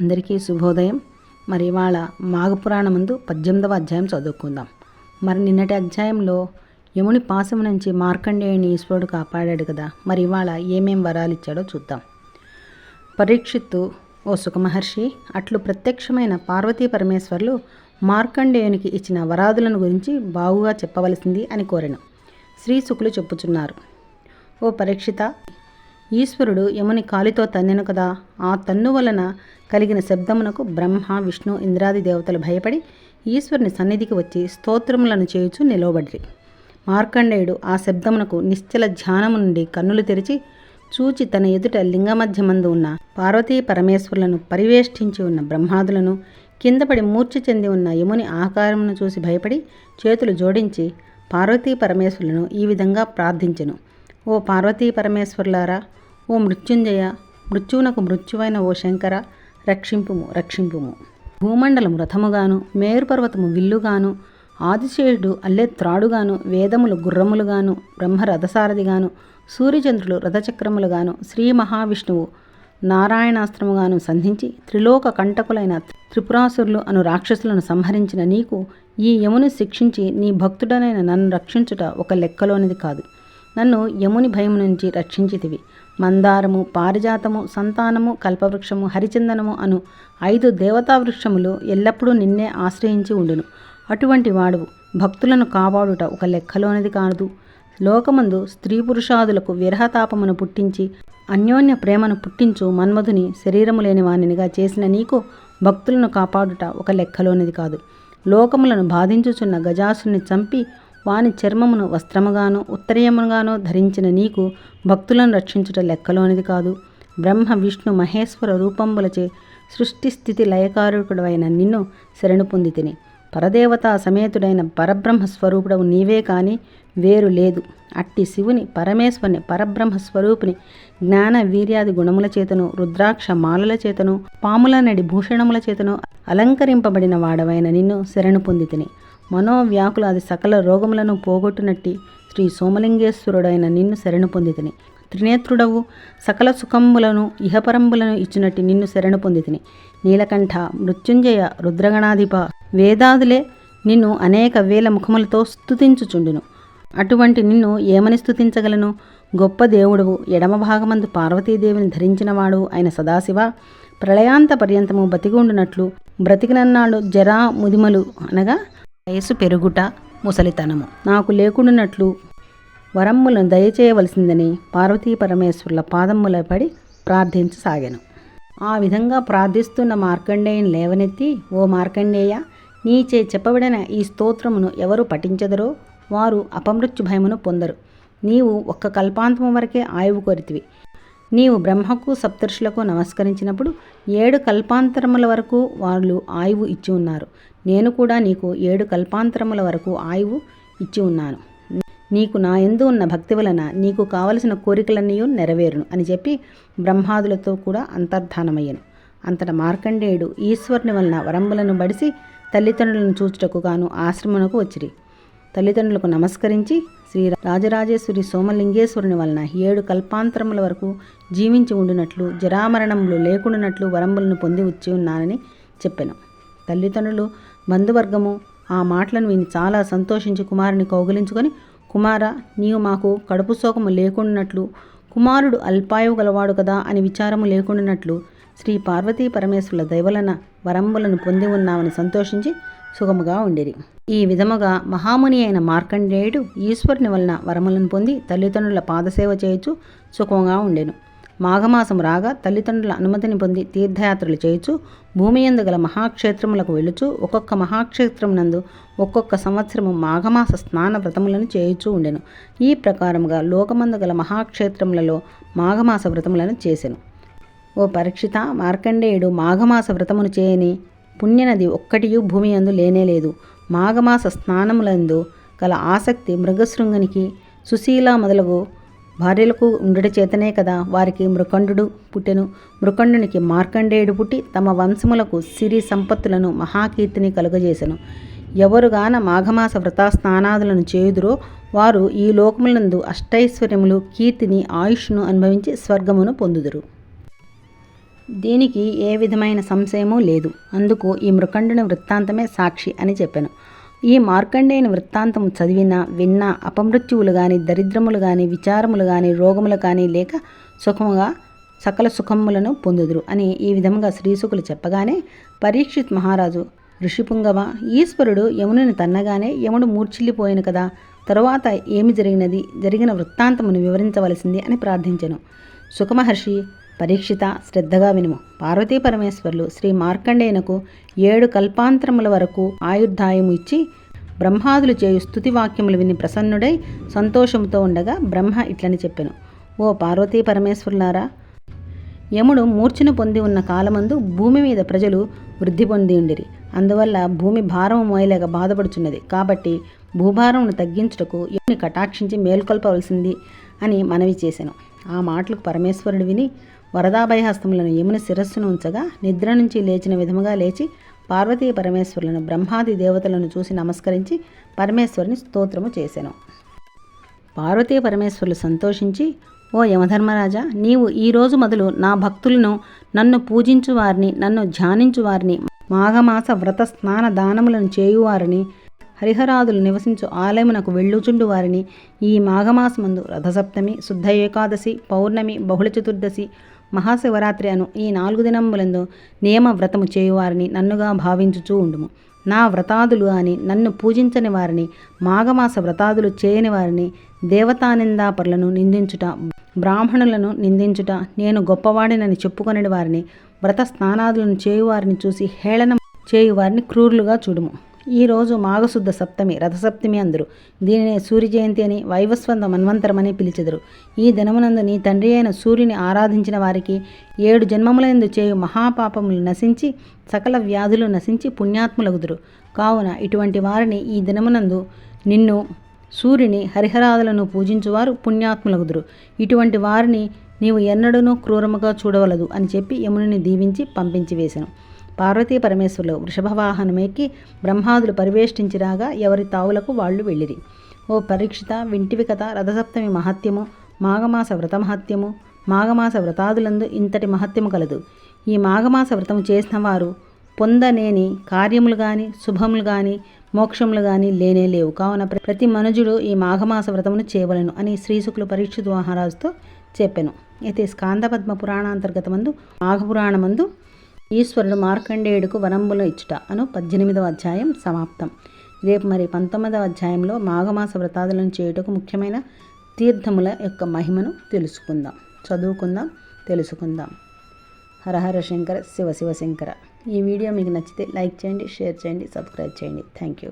అందరికీ శుభోదయం. మరి ఇవాళ మాఘపురాణం ముందు పద్దెనిమిదవ అధ్యాయం చదువుకుందాం. మరి నిన్నటి అధ్యాయంలో యముని పాశం నుంచి మార్కండేయుని ఈశ్వరుడు కాపాడాడు కదా. మరి ఇవాళ ఏమేం వరాలు ఇచ్చాడో చూద్దాం. పరీక్షిత్తు ఓ సుఖమహర్షి అట్లు ప్రత్యక్షమైన పార్వతీ పరమేశ్వర్లు మార్కండేయునికి ఇచ్చిన వరాదులను గురించి బాగుగా చెప్పవలసింది అని కోరెను. శ్రీ శుకులు చెప్పుచున్నారు. ఓ పరీక్షిత ఈశ్వరుడు యముని కాలితో తన్నెను కదా. ఆ తన్ను వలన కలిగిన శబ్దమునకు బ్రహ్మ విష్ణు ఇంద్రాది దేవతలు భయపడి ఈశ్వరుని సన్నిధికి వచ్చి స్తోత్రములను చేయుచు నిలవబడిరి. మార్కండేయుడు ఆ శబ్దమునకు నిశ్చల ధ్యానము నుండి కన్నులు తెరిచి చూచి తన ఎదుట లింగమధ్యమందు ఉన్న పార్వతీ పరమేశ్వరులను పరివేష్టించి ఉన్న బ్రహ్మాదులను కిందపడి మూర్ఛ చెంది ఉన్న యముని ఆకారమును చూసి భయపడి చేతులు జోడించి పార్వతీ పరమేశ్వరులను ఈ విధంగా ప్రార్థించెను. ఓ పార్వతీ పరమేశ్వరులారా ఓ మృత్యుంజయ మృత్యువునకు మృత్యువైన ఓ శంకర రక్షింపుము రక్షింపుము. భూమండలము రథముగాను మేరుపర్వతము విల్లుగాను ఆదిశేషుడు అల్లె త్రాడుగాను వేదములు గుర్రములుగాను బ్రహ్మ రథసారథిగాను సూర్యచంద్రులు రథచక్రములుగాను శ్రీ మహావిష్ణువు నారాయణాస్త్రముగాను సంధించి త్రిలోక కంటకులైన త్రిపురాసురులు అను రాక్షసులను సంహరించిన నీకు ఈ యముని శిక్షించి నీ భక్తుడనైన నన్ను రక్షించుట ఒక లెక్కలోనిది కాదు. నన్ను యముని భయం నుంచి రక్షించితివి. మందారము పారిజాతము సంతానము కల్పవృక్షము హరిచందనము అను ఐదు దేవతా వృక్షములు ఎల్లప్పుడూ నిన్నే ఆశ్రయించి ఉండును. అటువంటి వాడు భక్తులను కాపాడుట ఒక లెక్కలోనిది కాదు లోకమందు స్త్రీ పురుషాదులకు విరహతాపమును పుట్టించి అన్యోన్య ప్రేమను పుట్టించు మన్మధుని శరీరము లేని వానినిగా చేసిన నీకు భక్తులను కాపాడుట ఒక లెక్కలోనిది కాదు. లోకములను బాధించుచున్న గజాసుని చంపి వాని చర్మమును వస్త్రముగాను ఉత్తరీయముగాను ధరించిన నీకు భక్తులను రక్షించుట లెక్కలోనిది కాదు. బ్రహ్మ విష్ణు మహేశ్వర రూపంబులచే సృష్టి స్థితి లయకారకుడవైన నిన్ను శరణు పొంది తిని పరదేవతా సమేతుడైన పరబ్రహ్మ స్వరూపుడవు నీవే కాని వేరు లేదు. అట్టి శివుని పరమేశ్వరుని పరబ్రహ్మ స్వరూపుని జ్ఞాన వీర్యాది గుణముల చేతను రుద్రాక్ష మాలల చేతను పాముల నడి భూషణముల చేతను అలంకరింపబడిన వాడవైన నిన్ను శరణు పొంది తిని మనోవ్యాకులాది సకల రోగములను పోగొట్టునట్టి శ్రీ సోమలింగేశ్వరుడైన నిన్ను శరణు పొందితిని. త్రినేత్రుడవు సకల సుఖంబులను ఇహపరంబులను ఇచ్చినట్టి నిన్ను శరణు పొందితిని. నీలకంఠ మృత్యుంజయ రుద్రగణాధిప వేదాదులే నిన్ను అనేక వేల ముఖములతో స్తుతించుచుండును. అటువంటి నిన్ను ఏమని స్తుతించగలను? గొప్ప దేవుడవు ఎడమ భాగమందు పార్వతీదేవిని ధరించినవాడు అయిన సదాశివ ప్రళయాంత పర్యంతము బతికుండునట్లు బ్రతికినన్నాడు జరా ముదిమలు అనగా వయసు పెరుగుట ముసలితనము. నాకు లేకుండానట్లు వరమ్ములను దయచేయవలసిందని పార్వతీ పరమేశ్వరుల పాదమ్ముల పడి ప్రార్థించసాగాను. ఆ విధంగా ప్రార్థిస్తున్న మార్కండేయుని లేవనెత్తి ఓ మార్కండేయ నీచే చెప్పబడిన ఈ స్తోత్రమును ఎవరు పఠించదరో వారు అపమృత్యు భయమును పొందరు. నీవు ఒక్క కల్పాంతము వరకే ఆయువు కొరితివి. నీవు బ్రహ్మకు సప్తర్షులకు నమస్కరించినప్పుడు ఏడు కల్పాంతరముల వరకు వాళ్ళు ఆయువు ఇచ్చి ఉన్నారు. నేను కూడా నీకు ఏడు కల్పాంతరముల వరకు ఆయువు ఇచ్చి ఉన్నాను. నీకు నా ఎందు ఉన్న భక్తి వలన నీకు కావలసిన కోరికలన్నీ నెరవేరును అని చెప్పి బ్రహ్మాదులతో కూడా అంతర్ధానమయ్యను. అంతట మార్కండేయుడు ఈశ్వరుని వలన వరంబులను బడిసి తల్లిదండ్రులను చూచుటకు గాను ఆశ్రమమునకు వచ్చిరి. తల్లిదండ్రులకు నమస్కరించి శ్రీ రాజరాజేశ్వరి సోమలింగేశ్వరుని వలన ఏడు కల్పాంతరముల వరకు జీవించి ఉండినట్లు జరామరణములు లేకుండానట్లు వరంబులను పొంది వచ్చి ఉన్నానని చెప్పాను. తల్లిదండ్రులు బంధువర్గము ఆ మాటలను విని చాలా సంతోషించి కుమారుని కౌగిలించుకొని కుమార నీవు మాకు కడుపు శోకము లేకుండానట్లు కుమారుడు అల్పాయువు గలవాడు కదా అని విచారము లేకుండానట్లు శ్రీ పార్వతీ పరమేశ్వరుల దైవలన వరంబులను పొంది ఉన్నామని సంతోషించి సుఖముగా ఉండిరి. ఈ విధముగా మహాముని అయిన మార్కండేయుడు ఈశ్వరుని వలన వరములను పొంది తల్లిదండ్రుల పాదసేవ చేయుచు సుఖంగా ఉండెను. మాఘమాసం రాగా తల్లిదండ్రుల అనుమతిని పొంది తీర్థయాత్రలు చేయుచు భూమి ఎందు గల మహాక్షేత్రములకు వెళ్ళుచు ఒక్కొక్క మహాక్షేత్రం నందు ఒక్కొక్క సంవత్సరము మాఘమాస స్నాన వ్రతములను చేయుచూ ఉండెను. ఈ ప్రకారముగా లోకమందు గల మహాక్షేత్రములలో మాఘమాస వ్రతములను చేసెను. ఓ పరీక్షిత మార్కండేయుడు మాఘమాస వ్రతమును చేయని పుణ్యనది ఒక్కటియు భూమి అందు లేనేలేదు మాఘమాస స్నానములందు గల ఆసక్తి మృగశృంగునికి సుశీల మొదలగు భార్యలకు ఉండడి చేతనే కదా వారికి మృకండు పుట్టెను. మృకండునికి మార్కండేయుడు పుట్టి తమ వంశములకు సిరి సంపత్తులను మహాకీర్తిని కలుగజేసెను. ఎవరుగాన మాఘమాస వ్రత స్నానాదులను చేయుదురో వారు ఈ లోకములందు అష్టైశ్వర్యములు కీర్తిని ఆయుష్ను అనుభవించి స్వర్గమును పొందుదురు. దీనికి ఏ విధమైన సంశయమూ లేదు. అందుకు ఈ మృకండుని వృత్తాంతమే సాక్షి అని చెప్పాను. ఈ మార్కండేయుని వృత్తాంతం చదివినా విన్నా అపమృత్యువులు కానీ దరిద్రములు కానీ విచారములు కానీ రోగములు కానీ లేక సుఖముగా సకల సుఖములను పొందుదురు అని ఈ విధంగా శ్రీసుకులు చెప్పగానే పరీక్షిత్ మహారాజు ఋషిపుంగవ ఈశ్వరుడు యమునిని తన్నగానే యముడు మూర్ఛిల్లిపోయిన కదా తరువాత ఏమి జరిగినది? జరిగిన వృత్తాంతమును వివరించవలసింది అని ప్రార్థించెను. సుఖమహర్షి పరీక్షిత శ్రద్ధగా వినుము. పార్వతీ పరమేశ్వరులు శ్రీ మార్కండేయునకు ఏడు కల్పాంతరముల వరకు ఆయుర్దాయము ఇచ్చి బ్రహ్మాదులు చేయు స్థుతి వాక్యములు విని ప్రసన్నుడై సంతోషముతో ఉండగా బ్రహ్మ ఇట్లని చెప్పెను. ఓ పార్వతీ పరమేశ్వరులారా యముడు మూర్ఛను పొంది ఉన్న కాలమందు భూమి మీద ప్రజలు వృద్ధి పొంది ఉండిరి. అందువల్ల భూమి భారం మోయలేక బాధపడుచున్నది. కాబట్టి భూభారమును తగ్గించుటకు యముని కటాక్షించి మేల్కొల్పవలసింది అని మనవి చేశాను ఆ మాటలకు పరమేశ్వరుడు విని వరదాభయహస్తములను యముని శిరస్సును ఉంచగా నిద్ర నుంచి లేచిన విధముగా లేచి పార్వతీ పరమేశ్వరులను బ్రహ్మాది దేవతలను చూసి నమస్కరించి పరమేశ్వరుని స్తోత్రము చేశాను పార్వతీ పరమేశ్వరులు సంతోషించి ఓ యమధర్మరాజా నీవు ఈరోజు మొదలు నా భక్తులను నన్ను పూజించు వారిని నన్ను ధ్యానించు వారిని మాఘమాస వ్రత స్నాన దానములను చేయువారిని హరిహరాదులు నివసించు ఆలయమునకు వెళ్ళుచుండు వారిని ఈ మాఘమాసమందు రథసప్తమి శుద్ధ ఏకాదశి పౌర్ణమి బహుళ చతుర్దశి మహాశివరాత్రి అను ఈ నాలుగు దినములందు నియమ వ్రతము చేయువారిని నన్నుగా భావించుచూ ఉండుము. నా వ్రతాదులు అని నన్ను పూజించని వారిని మాఘమాస వ్రతాదులు చేయని వారిని దేవతానిందాపరులను నిందించుట బ్రాహ్మణులను నిందించుట నేను గొప్పవాడినని చెప్పుకొనని వారిని వ్రత స్నానాదులను చేయువారిని చూసి హేళన చేయువారిని క్రూరులుగా చూడుము. ఈరోజు మాఘశుద్ధ సప్తమి రథసప్తమి అందరు. దీనినే సూర్య జయంతి అని వైవస్వంత మన్వంతరమని పిలిచెదరు. ఈ దినమునందు నీ తండ్రి అయిన సూర్యుని ఆరాధించిన వారికి ఏడు జన్మములందు చేయు మహాపాపములు నశించి సకల వ్యాధులు నశించి పుణ్యాత్ములగుదురు. కావున ఇటువంటి వారిని ఈ దినమునందు నిన్ను సూర్యుని హరిహరాదులను పూజించువారు పుణ్యాత్ములగుదురు. ఇటువంటి వారిని నీవు ఎన్నడూనూ క్రూరముగా చూడవలదు అని చెప్పి యమునిని దీవించి పంపించి వేశాను పార్వతీ పరమేశ్వరులు వృషభవాహనమేకి బ్రహ్మాదులు పరివేష్టించిరాగా ఎవరి తావులకు వాళ్ళు వెళ్ళిరి. ఓ పరీక్షిత వింటివి కథ రథసప్తమి మహత్యము మాఘమాస వ్రత మహత్యము మాఘమాస వ్రతాదులందు ఇంతటి మహత్యము కలదు. ఈ మాఘమాస వ్రతము చేసిన వారు పొందనేని కార్యములు గాని శుభములు గాని మోక్షములు గాని లేనే లేవు. కావున ప్రతి మనుజుడు ఈ మాఘమాస వ్రతమును చేయవలను అని శ్రీశుకులు పరీక్షితు మహారాజుతో చెప్పాను. అయితే స్కాందపద్మ పురాణాంతర్గతమందు మాఘపురాణమందు ఈశ్వరుడు మార్కండేయుడుకు వరంబులు ఇచ్చుట అను పద్దెనిమిదవ అధ్యాయం సమాప్తం. రేపు మరి పంతొమ్మిదవ అధ్యాయంలో మాఘమాస వ్రతాదులను చేయుటకు ముఖ్యమైన తీర్థముల యొక్క మహిమను తెలుసుకుందాం. చదువుకుందాం తెలుసుకుందాం. హరహర శంకర శివ శివ శంకర. ఈ వీడియో మీకు నచ్చితే లైక్ చేయండి షేర్ చేయండి సబ్స్క్రైబ్ చేయండి. Thank you.